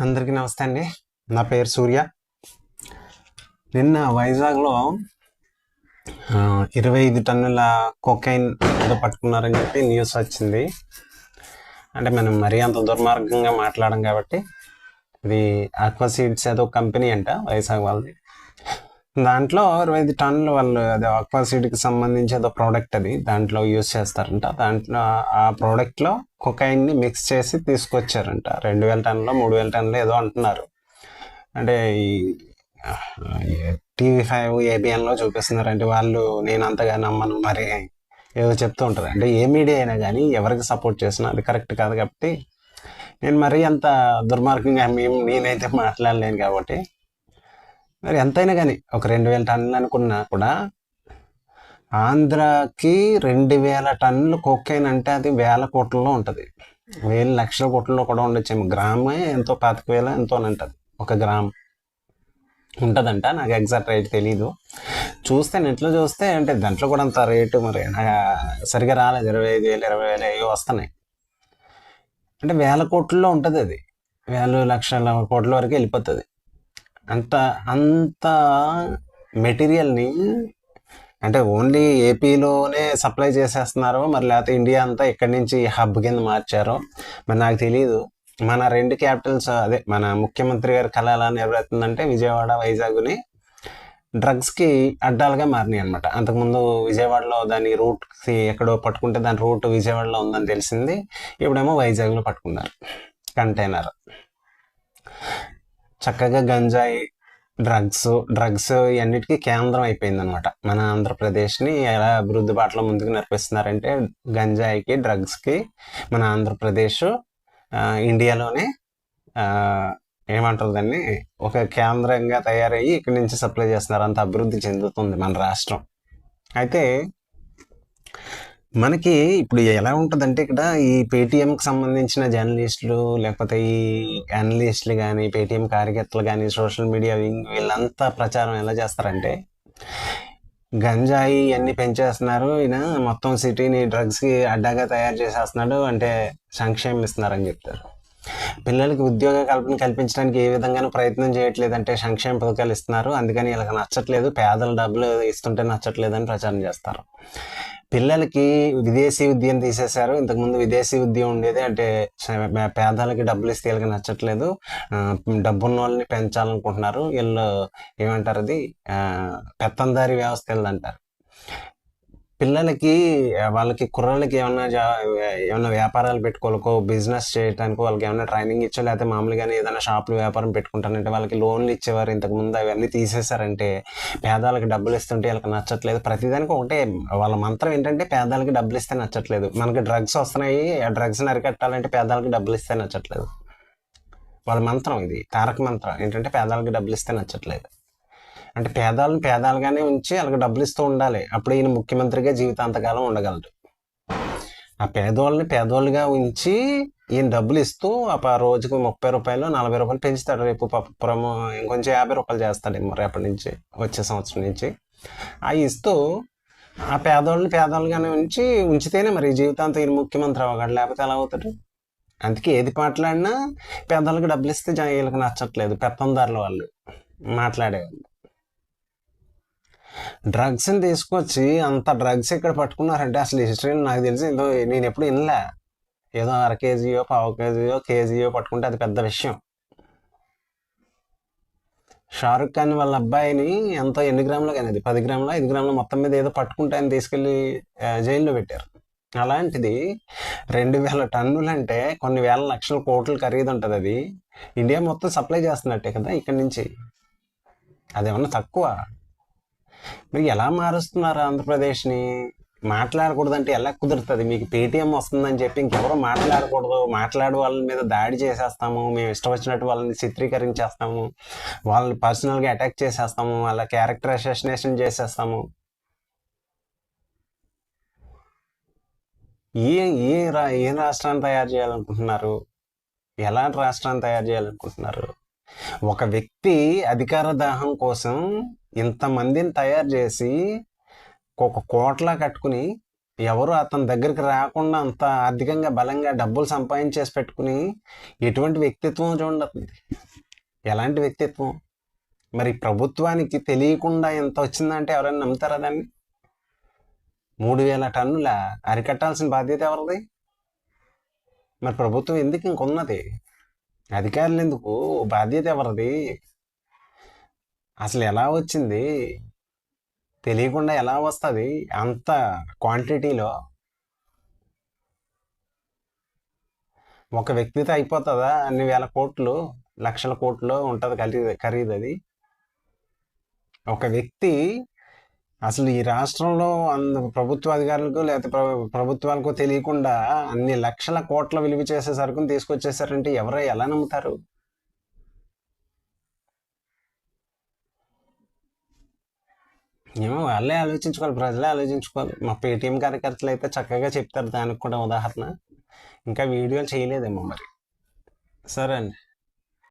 అందరికీ నమస్తే అండి. నా పేరు సూర్య. నిన్న వైజాగ్లో ఇరవై ఐదు టన్నుల కొకైన్ ఏదో పట్టుకున్నారని చెప్పి న్యూస్ వచ్చింది. అంటే మనం మరీ అంత దుర్మార్గంగా మాట్లాడడం కాబట్టి ఇది ఆక్వా సీడ్స్ ఏదో కంపెనీ అంట వైజాగ్ వాళ్ళది. దాంట్లో ఇరవై ఐదు టన్నులు వాళ్ళు అది ఆక్వాసిడ్కి సంబంధించి ఏదో ప్రోడక్ట్ అది దాంట్లో యూస్ చేస్తారంట. దాంట్లో ఆ ప్రోడక్ట్లో కొకైన్ని మిక్స్ చేసి తీసుకొచ్చారంట. రెండు వేల టన్లో మూడు వేల టన్నులు ఏదో అంటున్నారు. అంటే ఈ టీవీ ఫైవ్ ఏబిఎన్లో చూపిస్తున్నారు అంటే వాళ్ళు నేను అంతగా నమ్మను మరి ఏదో చెప్తూ ఉంటారు. అంటే ఏ మీడియా అయినా కానీ ఎవరికి సపోర్ట్ చేసినా అది కరెక్ట్ కాదు కాబట్టి నేను మరీ అంత దుర్మార్గంగా మేము నేనైతే మాట్లాడలేను కాబట్టి మరి ఎంతైనా కానీ ఒక రెండు వేల టన్నులు అనుకున్నా కూడా ఆంధ్రాకి రెండు వేల టన్నులు కొక్కైన్ అంటే అది వేల కోట్లలో ఉంటుంది. వేల లక్షల కోట్లలో కూడా ఉండొచ్చేమో. గ్రామే ఎంతో పాతిక వేల ఎంతో అని ఉంటుంది ఒక గ్రామ్ ఉంటుందంట. నాకు ఎగ్జాక్ట్ రేట్ తెలీదు. చూస్తే నెట్లో చూస్తే అంటే దాంట్లో కూడా అంత రేటు మరి సరిగ్గా సరిగా రాలేదు. ఇరవై ఐదు వేలు ఇరవై వేలు అవి వస్తున్నాయి. అంటే వేల కోట్లలో ఉంటుంది అది. వేల లక్షల కోట్ల వరకు వెళ్ళిపోతుంది. అంత అంత మెటీరియల్ని అంటే ఓన్లీ ఏపీలోనే సప్లై చేసేస్తున్నారో మరి లేకపోతే ఇండియా అంతా ఇక్కడి నుంచి హబ్ కింద మార్చారో మరి నాకు తెలియదు మన రెండు క్యాపిటల్స్ అదే మన ముఖ్యమంత్రి గారి కళ ఎలా నెరవేరుతుందంటే విజయవాడ వైజాగ్ని డ్రగ్స్కి అడ్డాలుగా మారినాయి అనమాట అంతకుముందు విజయవాడలో దాని రూట్ ఎక్కడో పట్టుకుంటే దాని రూట్ విజయవాడలో ఉందని తెలిసింది. ఇప్పుడేమో వైజాగ్లో పట్టుకున్నారు. కంటైనర్. చక్కగా గంజాయి డ్రగ్స్ డ్రగ్స్ ఇవన్నిటికీ కేంద్రం అయిపోయింది అనమాట మన ఆంధ్రప్రదేశ్ని ఎలా అభివృద్ధి బాటలో ముందుకు నడిపిస్తున్నారంటే గంజాయికి డ్రగ్స్కి మన ఆంధ్రప్రదేశ్ ఇండియాలోనే ఏమంటారు దాన్ని ఒక కేంద్రంగా తయారయ్యి ఇక్కడి నుంచి సప్లై చేస్తున్నారు. అంత అభివృద్ధి చెందుతుంది మన రాష్ట్రం. అయితే మనకి ఇప్పుడు ఎలా ఉంటుందంటే ఇక్కడ ఈ పేటీఎంకి సంబంధించిన జర్నలిస్టులు లేకపోతే ఈ అనలిస్టులు కానీ పేటీఎం కార్యకర్తలు కానీ సోషల్ మీడియా వీళ్ళంతా ప్రచారం ఎలా చేస్తారంటే గంజాయి ఇవన్నీ పెంచేస్తున్నారు. ఈయన మొత్తం సిటీని డ్రగ్స్కి అడ్డాగా తయారు చేసేస్తున్నాడు అంటే సంక్షేమం ఇస్తున్నారని చెప్తారు. పిల్లలకి ఉద్యోగ కల్పన కల్పించడానికి ఏ విధంగానూ ప్రయత్నం చేయట్లేదంటే సంక్షేమ పథకాలు ఇస్తున్నారు. అందుకని వీళ్ళకి నచ్చట్లేదు. పేదల డబ్బులు ఇస్తుంటే నచ్చట్లేదు అని ప్రచారం చేస్తారు. పిల్లలకి విదేశీ విద్యను తీసేశారు. ఇంతకుముందు విదేశీ విద్య ఉండేది. అంటే పేదలకి డబ్బులు ఇస్తే వీళ్ళకి నచ్చట్లేదు. డబ్బున్న వాళ్ళని పెంచాలనుకుంటున్నారు. వీళ్ళు ఏమంటారు అది? పెత్తందారి వ్యవస్థ అంటారు పిల్లలకి వాళ్ళకి కుర్రాళ్ళకి ఏమన్నా జా ఏమన్నా వ్యాపారాలు పెట్టుకోవాలకో బిజినెస్ చేయడానికి వాళ్ళకి ఏమైనా ట్రైనింగ్ ఇచ్చో లేకపోతే మామూలుగానే ఏదైనా షాపులు వ్యాపారం పెట్టుకుంటానంటే వాళ్ళకి లోన్లు ఇచ్చేవారు. ఇంతకుముందు అవన్నీ తీసేశారంటే పేదాలకు డబ్బులు ఇస్తుంటే వాళ్ళకి నచ్చట్లేదు. ప్రతిదానికి ఒకటే వాళ్ళ మంత్రం ఏంటంటే పేదాలకి డబ్బులు ఇస్తే నచ్చట్లేదు. మనకి డ్రగ్స్ వస్తున్నాయి ఆ డ్రగ్స్ని అరికట్టాలంటే పేదాలకి డబ్బులు ఇస్తే నచ్చట్లేదు. వాళ్ళ మంత్రం ఇది తారక మంత్రం. ఏంటంటే పేదాలకి డబ్బులు ఇస్తే నచ్చట్లేదు. అంటే పేదాలను పేదాలుగానే ఉంచి వాళ్ళకి డబ్బులు ఇస్తూ ఉండాలి. అప్పుడు ఈయన ముఖ్యమంత్రిగా జీవితాంతకాలం ఉండగలడు. ఆ పేదవాళ్ళని పేదవాళ్ళుగా ఉంచి ఈయన డబ్బులు ఇస్తూ ఆ రోజుకి ముప్పై రూపాయలు నలభై రూపాయలు పెంచుతాడు. రేపు ప- ప్రమో ఇంకొంచెం యాభై రూపాయలు చేస్తాడేమో రేపటి నుంచి వచ్చే సంవత్సరం నుంచి. అవి ఇస్తూ ఆ పేదవాళ్ళని పేదవాళ్ళుగానే ఉంచి ఉంచితేనే మరి జీవితాంతం ఈయన ముఖ్యమంత్రి అవ్వగలడు. లేకపోతే ఎలా అవుతాడు? అందుకే ఏది మాట్లాడినా పేదవాళ్ళకి డబ్బులు ఇస్తే వీళ్ళకి నచ్చట్లేదు. పెత్తందారుల వాళ్ళు మాట్లాడేవాళ్ళు. డ్రగ్స్ని తీసుకొచ్చి అంత డ్రగ్స్ ఇక్కడ పట్టుకున్నారంటే అసలు హిస్టరీ నాకు తెలిసి ఏదో నేను ఎప్పుడు వినలే. ఏదో అర కేజీయో పావు కేజీయో కేజీయో పట్టుకుంటే అది పెద్ద విషయం. షారుఖ్ ఖాన్ వాళ్ళ అబ్బాయిని ఎంతో ఎన్ని గ్రాములు కానీ అది పది గ్రాముల ఐదు గ్రాముల మొత్తం మీద ఏదో పట్టుకుంటే ఆయన తీసుకెళ్ళి జైల్లో పెట్టారు. అలాంటిది రెండు వేల టన్నులు అంటే కొన్ని వేల లక్షల కోట్ల ఖరీదు ఉంటుంది అది. ఇండియా మొత్తం సప్లై చేస్తున్నట్టే కదా ఇక్కడి నుంచి? అదేమన్నా తక్కువ? మీరు ఎలా మారుస్తున్నారు ఆంధ్రప్రదేశ్ని? మాట్లాడకూడదంటే ఎలా కుదురుతుంది? మీకు పేటీఎం వస్తుందని చెప్పి ఇంకెవరో మాట్లాడకూడదు. మాట్లాడే వాళ్ళ మీద దాడి చేసేస్తాము. మేము ఇష్టం వచ్చినట్టు వాళ్ళని చిత్రీకరించేస్తాము. వాళ్ళని పర్సనల్గా అటాక్ చేసేస్తాము. వాళ్ళ క్యారెక్టర్ అసోసినేషన్ చేసేస్తాము. ఏ ఏ రా ఏ రాష్ట్రాన్ని తయారు చేయాలనుకుంటున్నారు? ఎలాంటి రాష్ట్రాన్ని తయారు చేయాలనుకుంటున్నారు? ఒక వ్యక్తి అధికార దాహం కోసం ఇంతమందిని తయారు చేసి ఒక కోట్లా కట్టుకుని ఎవరు అతని దగ్గరికి రాకుండా అంత ఆర్థికంగా బలంగా డబ్బులు సంపాదించేసి పెట్టుకుని ఎటువంటి వ్యక్తిత్వం చూడండి ఎలాంటి వ్యక్తిత్వం? మరి ప్రభుత్వానికి తెలియకుండా ఎంత వచ్చిందంటే ఎవరైనా నమ్ముతారా దాన్ని? మూడు వేల టన్నుల అరికట్టాల్సిన బాధ్యత ఎవరిది? మరి ప్రభుత్వం ఎందుకు ఇంకొన్నది అధికారులు ఎందుకు? బాధ్యత ఎవరిది? అసలు ఎలా వచ్చింది? తెలియకుండా ఎలా వస్తుంది? అంత క్వాంటిటీలో. ఒక వ్యక్తితో అయిపోతుందా? అన్ని వేల కోట్లు లక్షల కోట్లు ఉంటుంది ఖరీదు ఖరీదు అది. ఒక వ్యక్తి అసలు ఈ రాష్ట్రంలో అంద ప్రభుత్వ అధికారులకు లేకపోతే ప్రభుత్వాలకు తెలియకుండా అన్ని లక్షల కోట్ల విలువ చేసే సరుకుని తీసుకొచ్చేసారంటే ఎవరో ఎలా నమ్ముతారు? ఏమో వాళ్ళే ఆలోచించుకోవాలి ప్రజలే ఆలోచించుకోవాలి. మా పేటీఎం కార్యకర్తలు అయితే చక్కగా చెప్తారు దానికి కూడా ఉదాహరణ. ఇంకా వీడియోలు చేయలేదేమో మరి. సరే అండి.